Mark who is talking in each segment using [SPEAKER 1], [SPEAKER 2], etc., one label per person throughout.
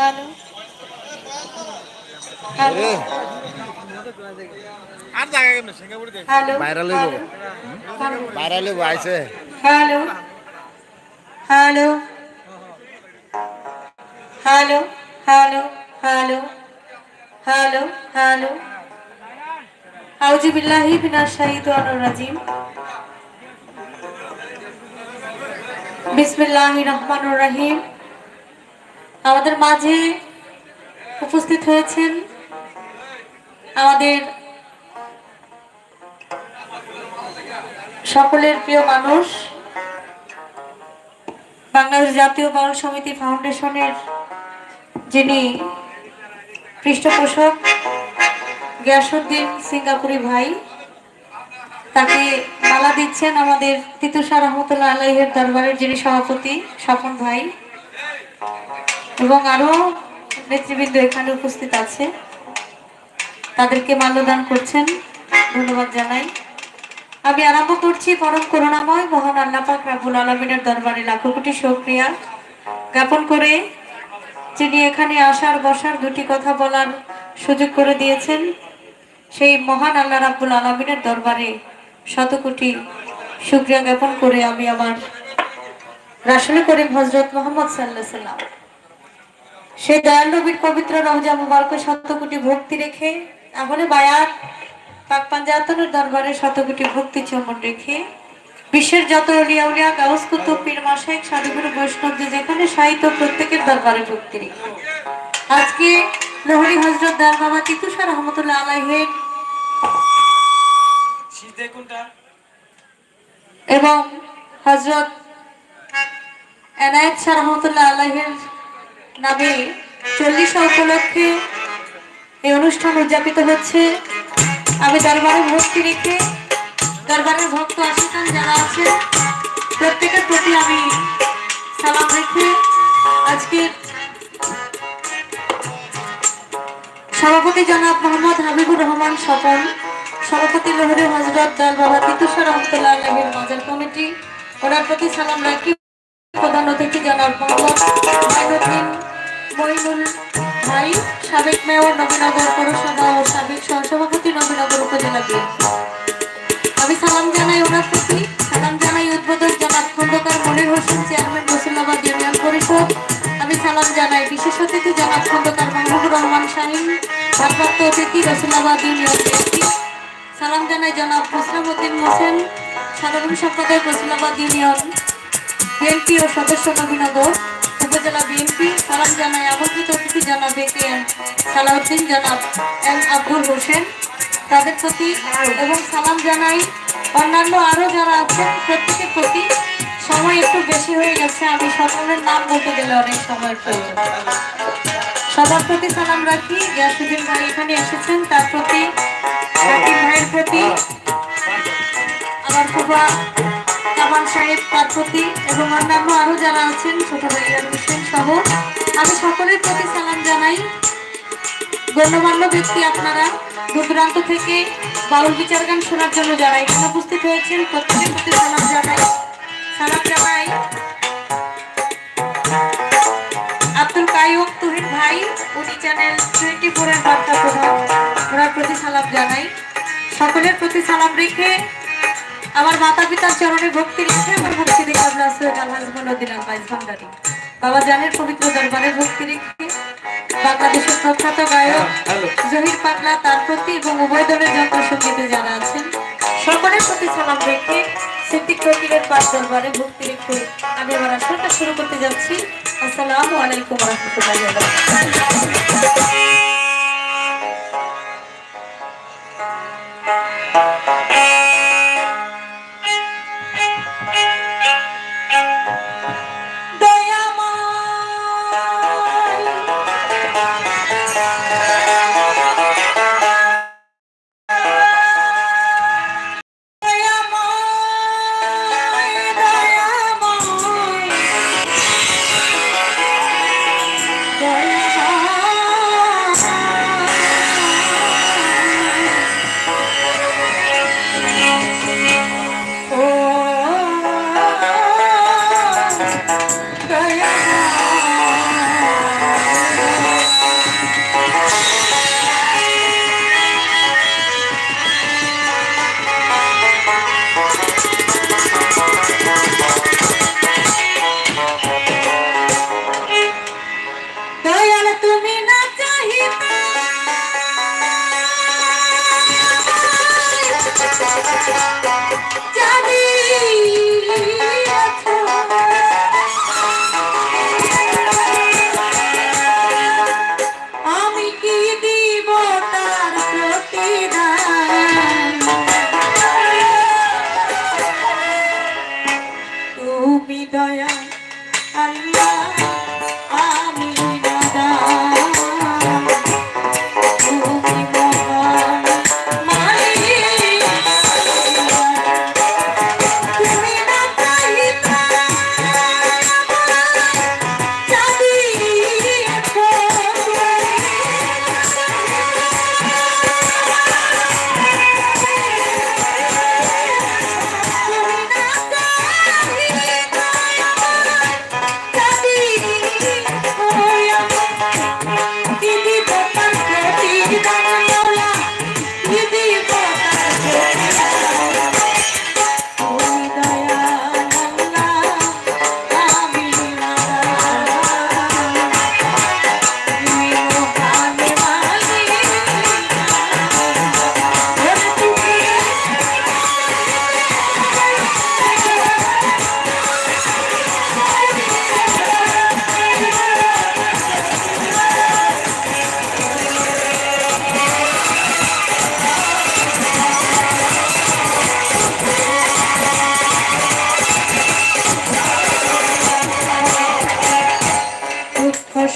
[SPEAKER 1] আর জায়গা কেমন সিঙ্গাপুরে দেখ
[SPEAKER 2] হ্যালো
[SPEAKER 3] বাইরে লইব। বাইরে লইব আইছে।
[SPEAKER 2] Hello hello hello hello hello hello hello আউযু বিল্লাহি রাজিম বিসমিল্লাহির রহমানির রহিম আমাদের মাঝে উপস্থিত হয়েছেন আমাদের সকলের প্রিয় মানুষ, বাংলাদেশ জাতীয় বাউল সমিতি ফাউন্ডেশনের যিনি পৃষ্ঠপোষক গিয়াসুদ্দিন সিঙ্গাপুরি ভাই, তাকে মালা দিচ্ছেন আমাদের তিতুষা রহমতুল্লাহ আলাইহের দরবারের যিনি সভাপতি স্বপন ভাই। এবং আরও নেতৃবৃন্দ এখানে উপস্থিত আছে। তাদেরকে মাল্যদান করছেন। ধন্যবাদ জানাই। আমি আরম্ভ করছি পরম করুণাময়, মহান আল্লাহ পাক রাবুল আলমিনের দরবারে লাখো কোটি শুকরিয়া জ্ঞাপন করে যিনি এখানে আসার বসার দুটি কথা বলার সুযোগ করে দিয়েছেন। সেই মহান আল্লাহ রাব্বুল আলমিনের দরবারে শত কোটি শুক্রিয়া জ্ঞাপন করে আমি আমার রাসুল করিম হজরত মোহাম্মদ সাল্লাহ সাল্লাম সেই দয়াল নবীর পবিত্র রহজা মুবারক শত কোটি ভক্তি রেখে আমলে বায়াত পাক পাঞ্জাতনের দরবারে শত কোটি ভক্তি চমন রেখে বিশ্বের যত অলিয়া উলিয়া কুতুব পীর মাসাইক সাধুগুরু বৈষ্ণব যে যেখানে সাহিত্য প্রত্যেকের দরবারে ভক্তি রেখে। আজকে লোহরি হজরত দার বাবা তিতুষা রহমতুল্লাহ আলাইহের এবং হজরত এনায়েত শাহ রহমতুল্লাহ আলাইহের নামে চল্লিশ উপলক্ষে এই অনুষ্ঠান উদযাপিত হচ্ছে। আমি দরবারে ভক্তি রেখে দরবারের ভক্ত আশিকান যারা আছে, প্রত্যেকের প্রতি আমি সালাম রেখে আজকে সভাপতি জনাব মোহাম্মদ হাবিবুর রহমান স্বপন সভাপতি লোহরি হজরত দল বাবা তিতুষা রহমতুল্লাহ আলহের মাজার কমিটি, ওনার প্রতি সালাম রাখি। প্রধান অতিথি জনাব মোহাম্মদ মইনুল ভাই, সাবেক মেয়র নবীনগর পৌরসভা ও সাবেক সহসভাপতি নবীনগর উপজেলা বিএনপি। আমি সালাম জানাই ওনার প্রতি। সালাম জানাই উদ্বোধক জনাব খন্দকার মনির হোসেন, চেয়ারম্যান রসুল্লাবাদ ইউনিয়ন পরিষদ। আমি সালাম জানাই বিশেষ অতিথি জনাব খন্দকার মাহমুদুর রহমান শাহিন, ভারপ্রাপ্ত অতিথি রসুল্লাবাদ ইউনিয়ন বিএনপি। সালাম জানাই জনাব মুসলাম উদ্দিন হোসেন, সাধারণ সম্পাদক রসুল্লাবাদ ইউনিয়ন বিএনপি ও সদস্য নবীনগর। উপজেলা বিএনপি, সালাম জানাই আমন্ত্রিত অতিথি জনাব কে এম সালাউদ্দিন জনাব এম আব্দুল তাদের প্রতি এবং সালাম জানাই অন্যান্য আরও যারা আছেন, প্রত্যেকের প্রতি। সময় একটু বেশি হয়ে গেছে, আমি সকলের নাম বলতে গেলে অনেক সময় সবার প্রতি সালাম রাখি। গ্যাসুদ্দিন ভাই এখানে এসেছেন, তার প্রতি শাকিব ভাইয়ের প্রতি, আমার ফুফা কামাল সাহেব তার প্রতি, এবং অন্যান্য আরও যারা আছেন, ছোট ভাইয়ার সহ আমি সকলের প্রতি সালাম জানাই। গণ্যমান্য ব্যক্তি আপনারা দূরান্ত থেকে বাউল বিচার গান শোনার জন্য যারা এখানে উপস্থিত হয়েছেন, প্রত্যেকের প্রতি সালাম জানাই। সালাম জানাই আব্দুল কাইম তুহিন ভাই, উনি চ্যানেল টোয়েন্টি ফোরের বার্তা প্রধান ওনার প্রতি সালাম জানাই। সকলের প্রতি সালাম রেখে আমার মাতা পিতার চরণে ভক্তি রেখে আমার ভক্তি রেখে আমরা সৈয়দ আলহাজ মনুদ্দিন আব্বাস ভান্ডারি বাবা জানের পবিত্র দরবারে ভক্তি রেখে বাংলাদেশের প্রখ্যাত গায়ক হ্যাঁ, জহির পাটলা তার প্রতি এবং উভয় দলের যত সঙ্গীতে জানা আছেন সকলের প্রতি সালাম রেখে সিদ্দিক রকিবের পাঁচ দরবারে ভক্তি রেখে আমি আমার আসরটা শুরু করতে যাচ্ছি। আসসালামু আলাইকুম রহমতুল্লাহ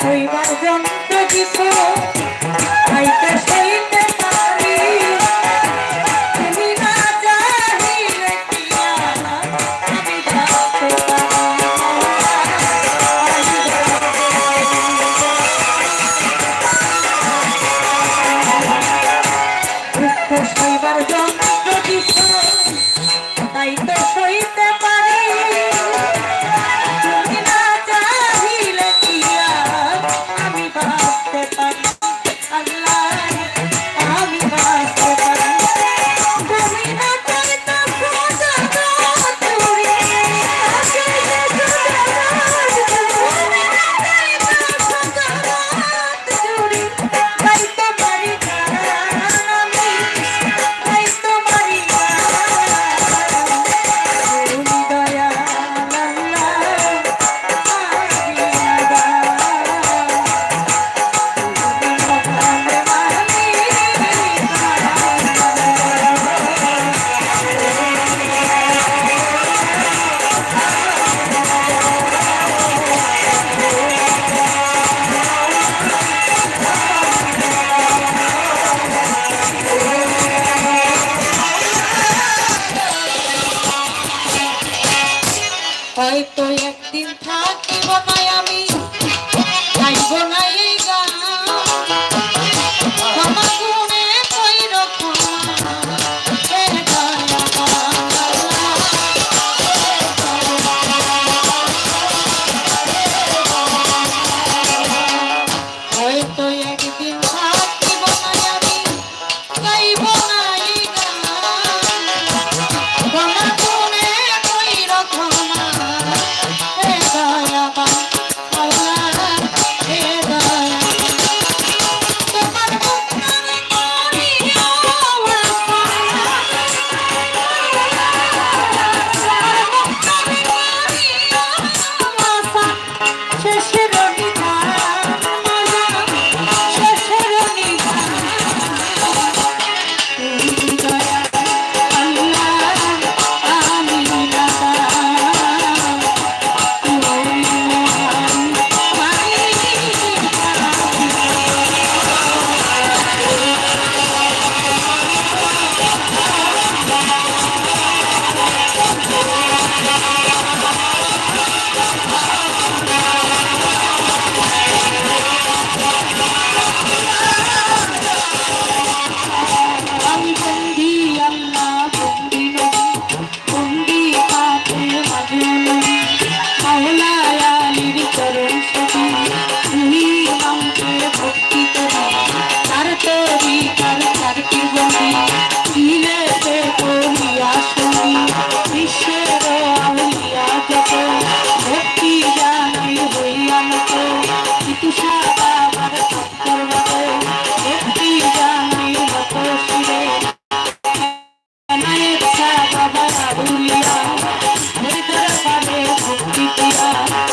[SPEAKER 2] Soy Marjón, no quiso i Maya. দিয়া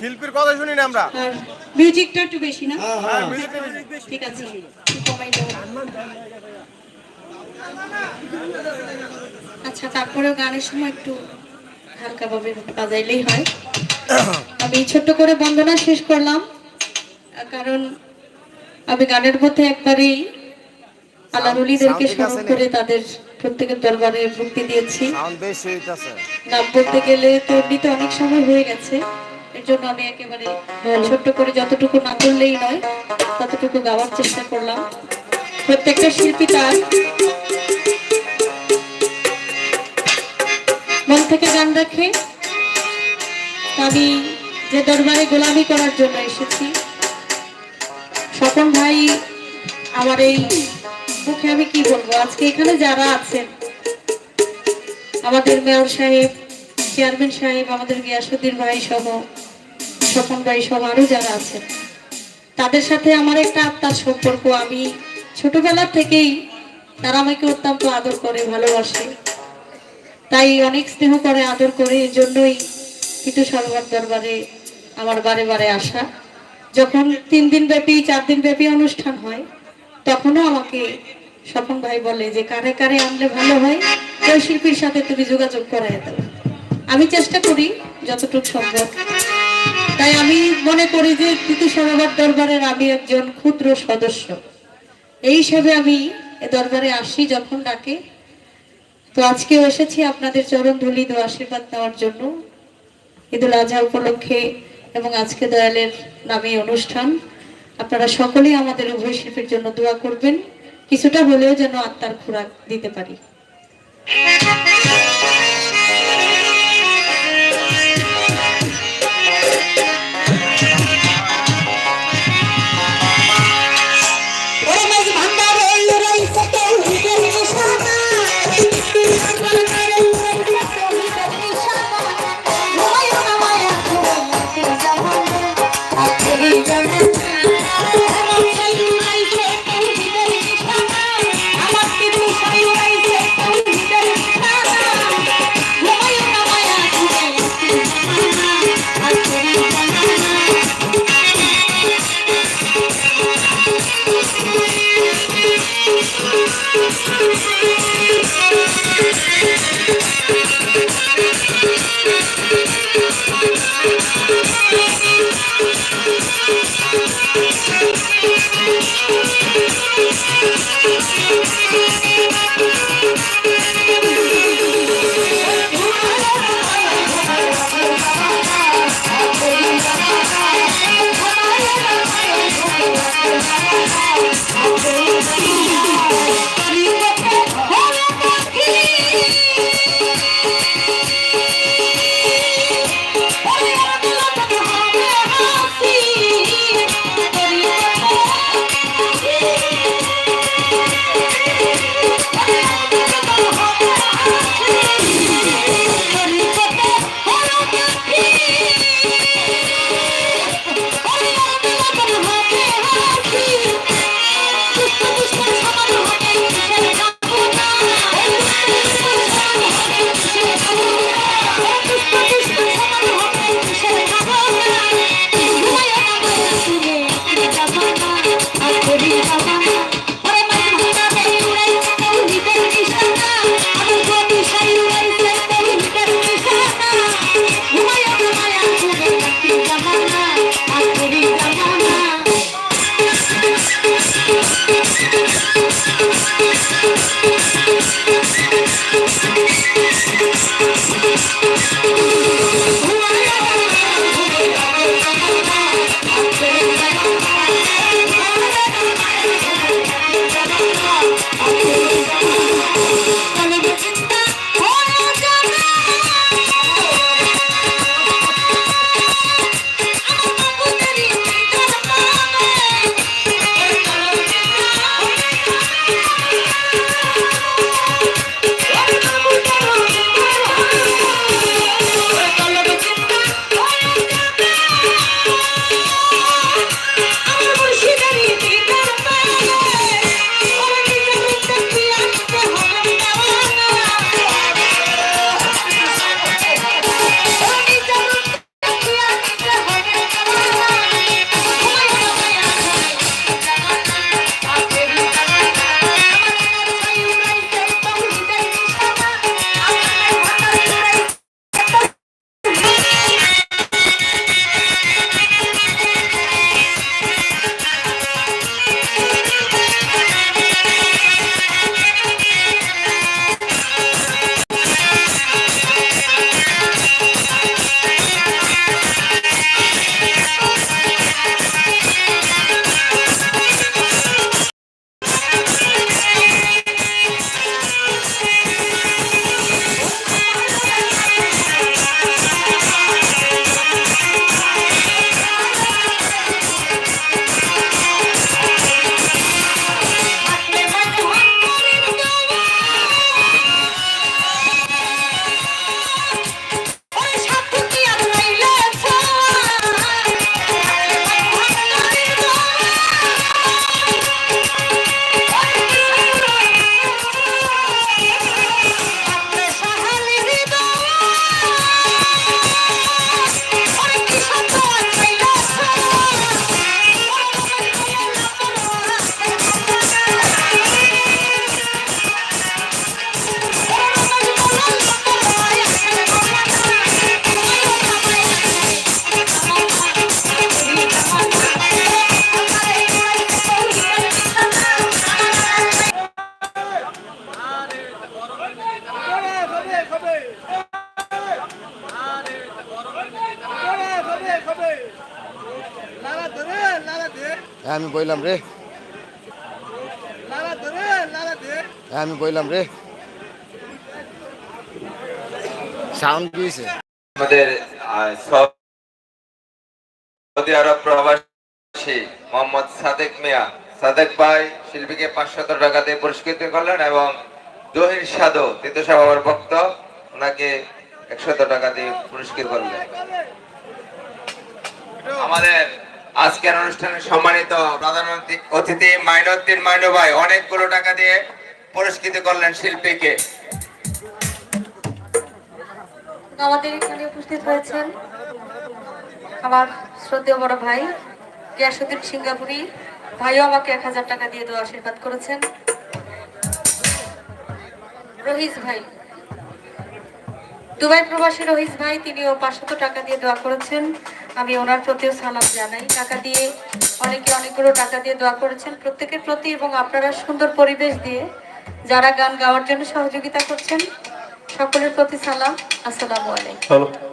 [SPEAKER 1] শিল্পীর কথা শুনি না আমরা।
[SPEAKER 2] মিউজিকটা একটু বেশি না?
[SPEAKER 1] হ্যাঁ,
[SPEAKER 2] ঠিক আছে। আচ্ছা তারপরেও গানের সময় একটু হালকাভাবে বাজাইলেই হয়। আমি ছোট্ট করে বন্দনা শেষ করলাম কারণ আমি গানের মধ্যে একবারেই
[SPEAKER 3] আল্লাহরুলিদেরকে
[SPEAKER 2] স্মরণ করে তাদের প্রত্যেকের দরবারে ভক্তি দিয়েছি। নাম বলতে গেলে তো এমনিতে অনেক সময় হয়ে গেছে। এর জন্য আমি একেবারে ছোট্ট করে যতটুকু না করলেই নয় ততটুকু গাওয়ার চেষ্টা করলাম। প্রত্যেকটা শিল্পী তার। মন থেকে গান রাখে। আমি যে দরবারে গোলামি করার জন্য এসেছি। স্বপন ভাই আমার এই মুখে আমি কি বলব? আজকে এখানে যারা আছেন, আমাদের মেয়র সাহেব, চেয়ারম্যান সাহেব, আমাদের গিয়াসুদ্দিন ভাই সহ, স্বপন ভাই সহ আরও যারা আছেন, তাদের সাথে আমার একটা আত্মার সম্পর্ক। আমি ছোটবেলা থেকেই তারা আমাকে অত্যন্ত আদর করে, ভালোবাসে। তাই অনেক স্নেহ করে, আদর করে এই জন্যই কিন্তু সরোবর দরবারে আমার বারে বারে আসা। যখন তিন দিন ব্যাপী চার দিন ব্যাপী অনুষ্ঠান হয় তখনও আমাকে স্বপন ভাই বলে যে, কারে কারে আনলে ভালো হয়? ওই শিল্পীর সাথে তুমি যোগাযোগ করাই দাও। আমি চেষ্টা করি যতটুকু সম্ভব। তাই আমি মনে করি যে, তিতু সরোবর দরবারের আমি একজন ক্ষুদ্র সদস্য। এই হিসাবে আমি এ দরবারে আসি যখন ডাকে। তো আজকেও এসেছি আপনাদের চরণ ধুলি দো আশীর্বাদ নেওয়ার জন্য। ঈদুল আজহা উপলক্ষে এবং আজকে দয়ালের নামে অনুষ্ঠান। আপনারা সকলেই আমাদের উভয় শিল্পের জন্য দোয়া করবেন। কিছুটা হলেও যেন আত্মার খোরাক দিতে পারি।
[SPEAKER 3] বইলাম রে।
[SPEAKER 1] লালা ধরে লালা দে
[SPEAKER 3] আমি বইলাম রে। সাউন্ড দিয়েছে।
[SPEAKER 4] আমাদের সৌদি আরব প্রবাসী মোহাম্মদ সাদেক মিয়া। সাদেক ভাই শিল্পীকে পাঁচশত টাকা দিয়ে পুরস্কৃত করলেন এবং জহির সাধু তৃতীয় সভার ভক্ত ওনাকে একশত টাকা দিয়ে পুরস্কৃত করলেন। আমাদের আজকের অনুষ্ঠানে সম্মানিত প্রধানমন্ত্রী অতিথি মাইনুদ্দিন মাইনু ভাই, অনেকগুলো টাকা দিয়ে পুরস্কৃত করলেন শিল্পীকে।
[SPEAKER 2] আমাদের এখানে উপস্থিত হয়েছেন আমার শ্রদ্ধেয় বড় ভাই, গিয়াসুদ্দিন সিঙ্গাপুরি ভাইও আমাকে এক হাজার টাকা দিয়ে দেওয়া আশীর্বাদ করেছেন। রহিস ভাই দুবাই প্রবাসী রহিস ভাই, তিনিও পাঁচশত টাকা দিয়ে দোয়া করেছেন। আমি ওনার প্রতিও সালাম জানাই। টাকা দিয়ে অনেকে অনেকগুলো টাকা দিয়ে দোয়া করেছেন। প্রত্যেকের প্রতি এবং আপনারা সুন্দর পরিবেশ দিয়ে যারা গান গাওয়ার জন্য সহযোগিতা করছেন, সকলের প্রতি সালাম। আসসালামু আলাইকুম।